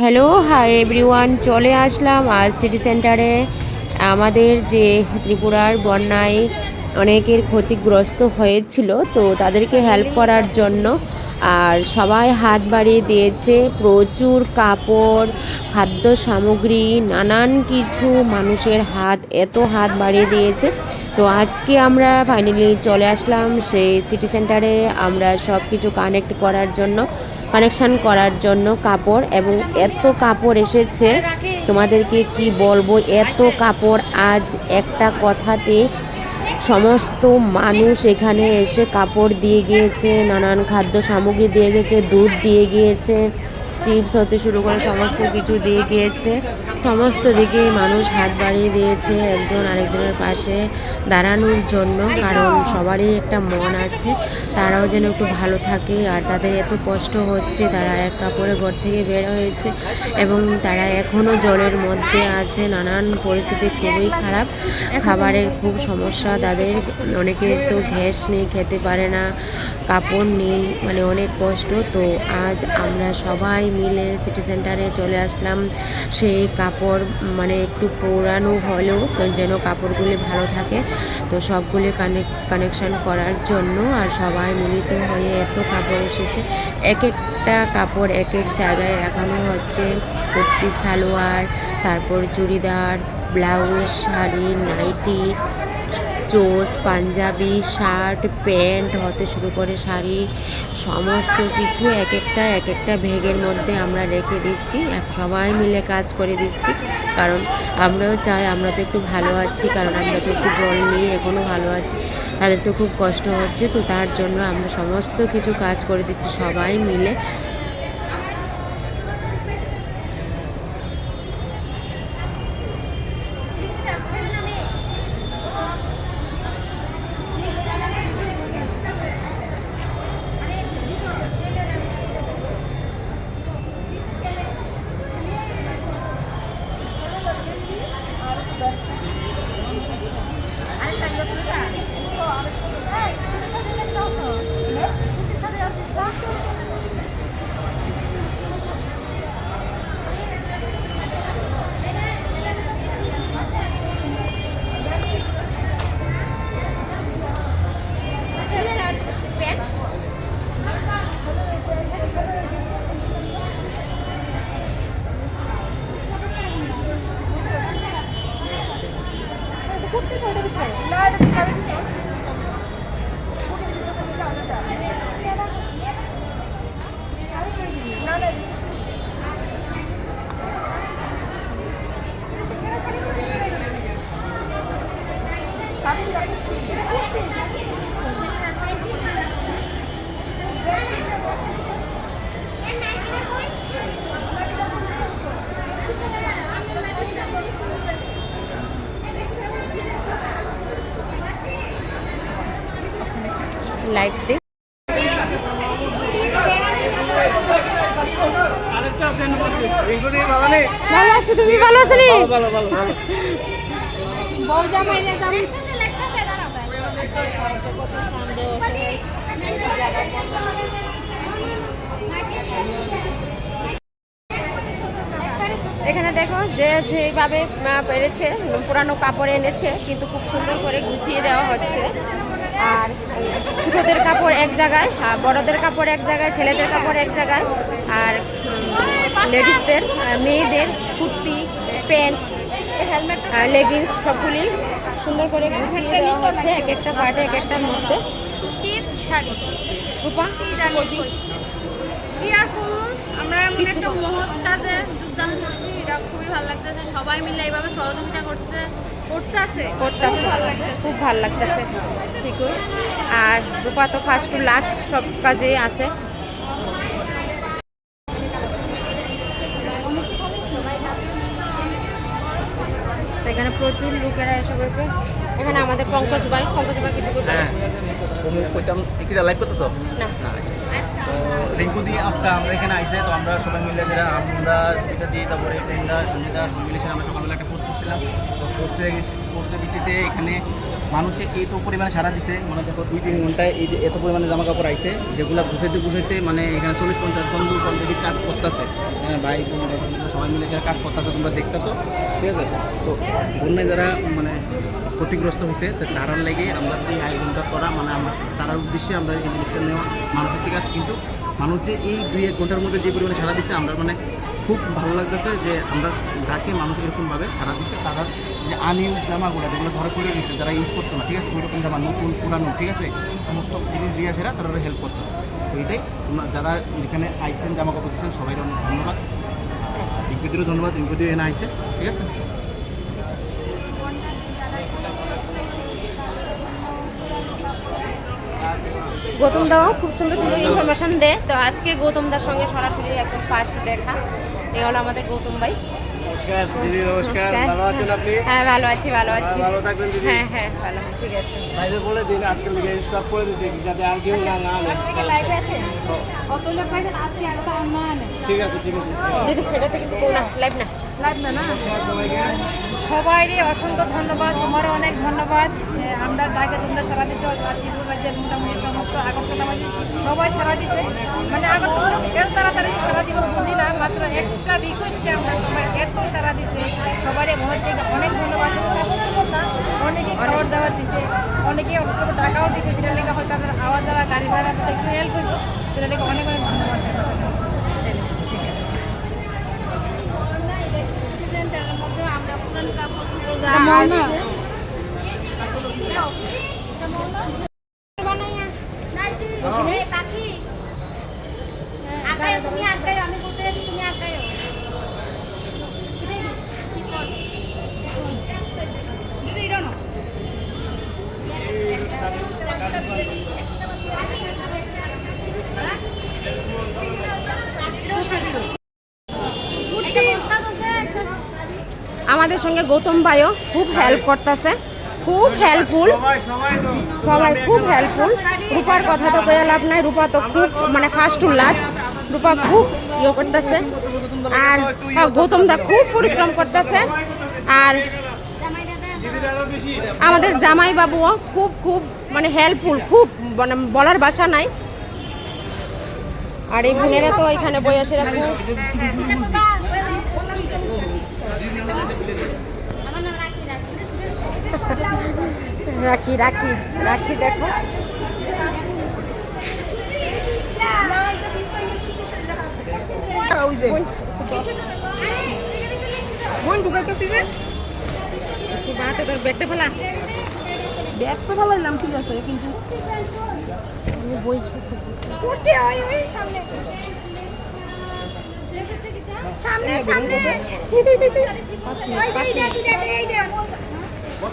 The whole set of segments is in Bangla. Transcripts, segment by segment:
হ্যালো হাই এভরিওয়ান চলে আসলাম আজ সিটি সেন্টারে আমাদের যে ত্রিপুরার বন্যায় অনেকের ক্ষতিগ্রস্ত হয়েছিল, তো তাদেরকে হেল্প করার জন্য আর সবাই হাত বাড়িয়ে দিয়েছে। প্রচুর কাপড়, খাদ্য সামগ্রী, নানান কিছু মানুষের হাত এত হাত বাড়িয়ে দিয়েছে। তো আজকে আমরা ফাইনালি চলে আসলাম সেই সিটি সেন্টারে আমরা সব কিছু কানেক্ট করার জন্য কানেকশন করার জন্য কাপড় এবং এত কাপড় এসেছে। তোমাদেরকে কি বলব? এত কাপড় আজ একটা কথাতে সমস্ত মানুষ এখানে এসে কাপড় দিয়ে গিয়েছে, নানান খাদ্য সামগ্রী দিয়ে গেছে দুধ দিয়ে গিয়েছে চিপস হতে শুরু করে সমস্ত কিছু দিয়ে গিয়েছে। সমস্ত দিকে মানুষ হাত বাড়িয়ে দিয়েছে একজন আরেকজনের পাশে দাঁড়ানোর জন্য, কারণ সবারই একটা মন আছে। তারাও যেন একটু ভালো থাকে আর তাদের এত কষ্ট হচ্ছে, তারা এক কাপড়ে ঘর থেকে বের হয়েছে এবং তারা এখনও জলের মধ্যে আছে। নানান পরিস্থিতি খুবই খারাপ। খাবারের খুব সমস্যা, তাদের অনেকে তো গ্যাস নেই খেতে পারে না, কাপড় নেই মানে অনেক কষ্ট। তো আজ আমরা সবাই মিলে সিটি সেন্টারে চলে আসলাম। সেই কাপড় মানে একটু পুরানো হলেও যেন কাপড়গুলি ভালো থাকে। তো সবগুলি কানেক্ট কানেকশন করার জন্য আর সবাই মিলিত হয়ে এত কাপড় এসেছে। এক একটা কাপড় এক এক জায়গায় রাখানো হচ্ছে। কুর্তি, সালোয়ার, তারপর চুড়িদার, ব্লাউজ, শাড়ি, নাইটি চোস, পাঞ্জাবি, শার্ট, প্যান্ট হতে শুরু করে শাড়ি, সমস্ত কিছু এক একটা এক একটা ভেগের মধ্যে আমরা রেখে দিচ্ছি। সবাই মিলে কাজ করে দিচ্ছি। কারণ আমরাও চাই, আমরা তো একটু ভালো আছি, কারণ আমরা তো একটু জল নিয়ে এখনও ভালো আছি। তাদের তো খুব কষ্ট হচ্ছে, তো তার জন্য আমরা সমস্ত কিছু কাজ করে দিচ্ছি সবাই মিলে। লাইভ দিই ভালো আছি তুমি? ভালো আছো নি? বউজা মাইনে দাম এখানে দেখো যে যেভাবে পেরেছে, পুরানো কাপড় এনেছে, কিন্তু খুব সুন্দর করে গুছিয়ে দেওয়া হচ্ছে। আর ছোটদের কাপড় এক জায়গায়, আর বড়দের কাপড় এক জায়গায়, ছেলেদের কাপড় এক জায়গায়, আর লেডিসদের মেয়েদের কুর্তি, প্যান্ট লেগিংস সবগুলি সুন্দর করে গুছিয়ে দেওয়া হচ্ছে এক একটা পার্টে এক একটার মধ্যে? আমরা এমন একটা মহৎ কাজে যোগদান করছি এটা খুবই ভালো লাগতেছে। সবাই মিলে এইভাবে সহযোগিতা করছে করতেছে খুব ভালো লাগতেছে। ঠিকই। আর রূপা তো ফার্স্ট টু লাস্ট সব কাজে আছে। প্রচুর লোকেরা এসে এখানে আমাদের পঙ্কজ ভাই। পঙ্কজ ভাই কিছু করবে হ্যাঁ। তুমি কইতাম কি লাইভ করতেছো? না। না আচ্ছা। রিঙ্কু দিয়ে আজকে আমরা এখানে আইসে তো আমরা সবাই মিলে সেটা আমরা সুবিধা দিয়ে তারপরে ফ্রেন্ডরা সঞ্জিতা মিলে সেটা আমরা সকালবেলা একটা পোস্ট করছিলাম। তো পোস্টে পোস্টের ভিত্তিতে এখানে মানুষে এই তো পরিমাণে সারা দিছে। মানে দেখো দুই তিন ঘন্টায় এই যে এত পরিমাণে জামা কাপড় আইসে যেগুলো গুছাইতে গুছাইতে মানে এখানে চল্লিশ পঞ্চাশ জন কাজ করতেছে। হ্যাঁ তোমরা সবাই মিলে সেটা কাজ করতেছে, তোমরা দেখতেছো, ঠিক আছে? তো বন্যায় যারা মানে ক্ষতিগ্রস্ত হয়েছে তারার লেগে আমরা এই আয়োজনটা করা মানে আমরা, তারার উদ্দেশ্যে আমরা এই জিনিসটা নেওয়া মানুষের থেকে কিন্তু মানুষ যে এই দুই এক ঘণ্টার মধ্যে যে পরিমাণে সারা দিচ্ছে আমরা মানে খুব ভালো লাগতেছে যে আমরা ডাকে মানুষ এরকমভাবে সারা দিচ্ছে তারা যে আনইউজ জামাগুলো যেগুলো ঘরে করে দিচ্ছে যারা ইউজ করতো না, ঠিক আছে? ওই রকম জামা, নতুন, পুরানো, ঠিক আছে? সমস্ত জিনিস দিয়ে সেরা তারা হেল্প করতেছে। তো এটাই, তোমরা যারা যেখানে আইসেন জামা কাপড় দিচ্ছেন সবাই অনেক ধন্যবাদ। রিঙ্কুদিরও ধন্যবাদ রিঙ্কুদিও এনে ঠিক আছে? গৌতম দাও খুব সুন্দর সুন্দর ইনফরমেশন দেয় তো আজকে গৌতম দার সঙ্গে সরাসরি একদম ফার্স্ট দেখা। এ হলো আমাদের গৌতম ভাই। নমস্কার দিদি নমস্কার। ভালো আছেন আপনি? হ্যাঁ ভালো আছি ভালো আছি। ভালো থাকবেন দিদি। হ্যাঁ হ্যাঁ ভালো ঠিক আছে। লাইভে বলে দিন আজকে থেকে স্টপ করে দিতে যাতে আর কেউ না না আনে। অত লোক বাইরে আজকে আর না আনে। ঠিক আছে ঠিক আছে। দিদি সেটা তো কিছু করো না লাইভ না। লাগবে না? সবাইকে। সবাইরই অসংখ্য ধন্যবাদ, তোমারও অনেক ধন্যবাদ। আমরা ডাকে তোমরা সারা দিছো ত্রিপুরা রাজ্যের মোটামুটি সমস্ত আগরতলাবাসী সবাই সারা দিছে। মানে আগরতলা কেউ তাড়াতাড়ি সারা দিব বুঝি না, মাত্র একটা রিকোয়েস্টে আমরা সবাই এত সারা দিছে। সবারই মনের থেকে অনেক ধন্যবাদ। অনেকে খাবার দাবার দিছে, অনেকে টাকাও দিছে সেটা লেগে হয়তো আপনার আওয়া যাওয়া গাড়ি ভাড়া হেল্প করব, সেটা অনেক অনেক ধন্যবাদ। Tamam Tá bom, não. Tá tá আমাদের সঙ্গে গৌতম ভাইও খুব হেল্প করতেছে। খুব হেল্পফুল সবাই খুব হেল্পফুল রূপার কথা তো কয়ে লাভ নাই। রূপা তো খুব মানে ফার্স্ট টু লাস্ট রূপা খুব ইয়ে করতেছে। আর হ্যাঁ, গৌতম দা খুব পরিশ্রম করতেছে। আর আমাদের জামাই বাবুও খুব খুব মানে হেল্পফুল খুব মানে বলার ভাষা নাই। আর এই বোনেরা তো এখানে বয়সে রাখব রাখি রাখি রাখি দেখো। ওই যে। বোন ঢুকাইতেছি যে? একটু বানাতে তোর বেডটা ফেলা। ব্যাগ তো ভালো নাম ঠিক আছে কিন্তু বই সামনে। সামনে ওই ফোনটা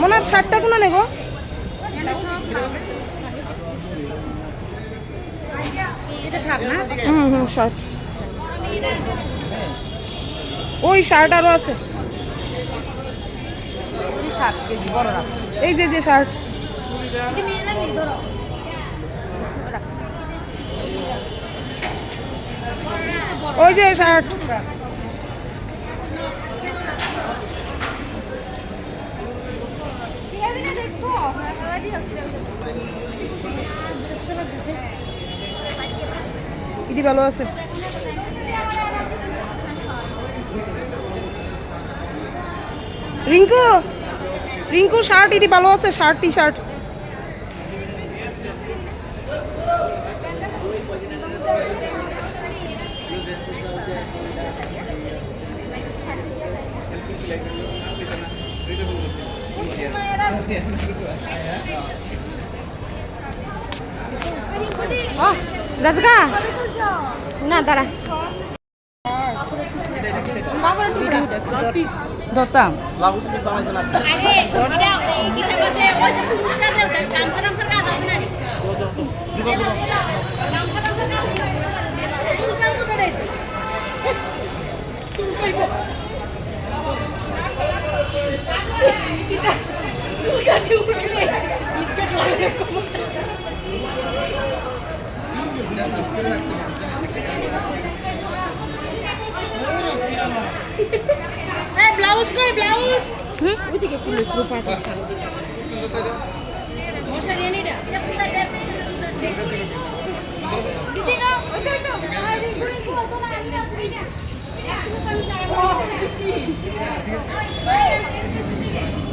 মনে হয় শার্টটা কোনো নেগো হুম হুম শার্ট। ওই শার্ট আরও আছে। এই যে যে শার্ট। ওই যে শার্ট। ইডি ভালো আছে? রিঙ্কু রিঙ্কু শার্ট ইডি ভালো আছে? শার্ট টি শার্ট ও যাস গা না দাঁড়া। ব্লাউজ পিস বানাইছেন আপনি দিব দিব ব্লাউজ কই ব্লাউজ? ওইদিকে পুলিশ রূপা মশারি না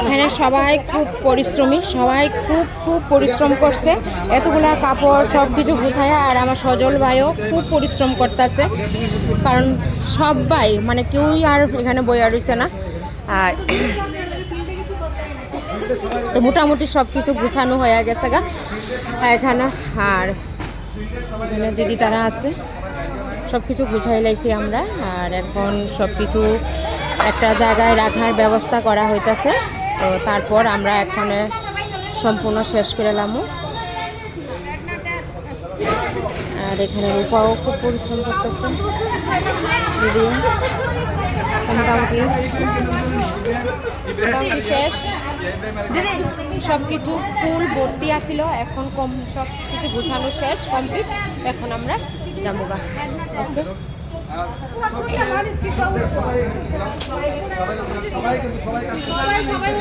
এখানে সবাই খুব পরিশ্রমী, সবাই খুব খুব পরিশ্রম করছে। এতগুলা কাপড় সব কিছু গুছায় আর আমার সজল ভাইও খুব পরিশ্রম করতেছে। কারণ সবাই মানে কেউই আর এখানে বইয়া রয়েছে না। আর মোটামুটি সব কিছু গুছানো হয়ে গেছে গা। এখানে আর এখানে দিদি তারা আছে। সব কিছু গুছাই লাইছি আমরা। আর এখন সব কিছু একটা জায়গায় রাখার ব্যবস্থা করা হইতাছে। তো তারপর আমরা এখন সম্পূর্ণ শেষ করে লামু। আর এখানে রূপাও খুব পরিশ্রম করতেছে। মোটামুটি। মোটামুটি শেষ। সব কিছু ফুল ভর্তি আসিল এখন কম সব কিছু গুছানো শেষ, কমপ্লিট। এখন আমরা যাব ওকে। সবাই সবাই।